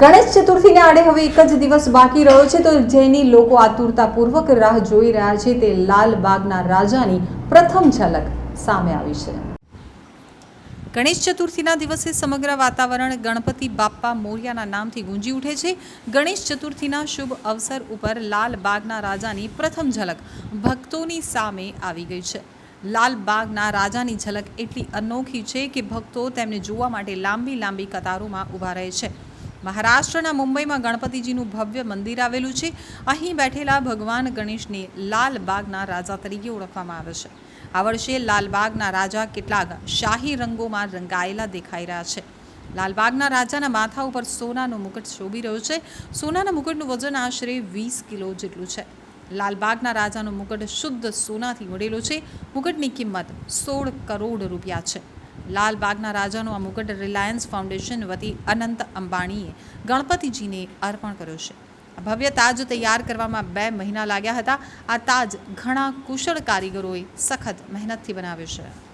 ગણેશ ચતુર્થીને આડે હવે એક જ દિવસ બાકી રહ્યો છે, તો જેની લોકો આતુરતાપૂર્વક રાહ જોઈ રહ્યા છે, તે લાલબાગના રાજાની પ્રથમ ઝલક સામે આવી છે. ગણેશ ચતુર્થીના દિવસે સમગ્ર વાતાવરણ ગણપતિ બાપ્પા મોર્યાના નામથી ગુંજી ઉઠે છે. ગણેશ ચતુર્થીના શુભ અવસર ઉપર લાલબાગના રાજાની પ્રથમ ઝલક ભક્તોની સામે આવી ગઈ છે. લાલબાગના રાજાની ઝલક એટલી અનોખી છે કે ભક્તો તેમને જોવા માટે લાંબી લાંબી કતારોમાં ઊભા રહે છે. મહારાષ્ટ્રના મુંબઈમાં ગણપતિજીનું ભવ્ય મંદિર આવેલું છે. અહીં બેઠેલા ભગવાન ગણેશને લાલબાગના રાજા તરીકે ઓળખવામાં આવે છે. આ વર્ષે લાલબાગના રાજા કેટલાક શાહી રંગોમાં રંગાયેલા દેખાઈ રહ્યા છે. લાલબાગના રાજાના માથા ઉપર સોનાનો મુકટ શોભી રહ્યો છે. સોનાના મુકટનું વજન આશરે વીસ કિલો જેટલું છે. લાલબાગના રાજાનો મુકટ શુદ્ધ સોનાથી મળેલો છે. મુકટની કિંમત સોળ કરોડ રૂપિયા છે. લાલબાગના રાજાનો આ મુકટ રિલાયન્સ ફાઉન્ડેશન વતી અનંત અંબાણીએ ગણપતિજીને અર્પણ કર્યો છે. ભવ્ય તાજ તૈયાર કરવામાં બે મહિના લાગ્યા હતા. આ તાજ ઘણા કુશળ કારીગરોએ સખત મહેનતથી બનાવ્યો છે.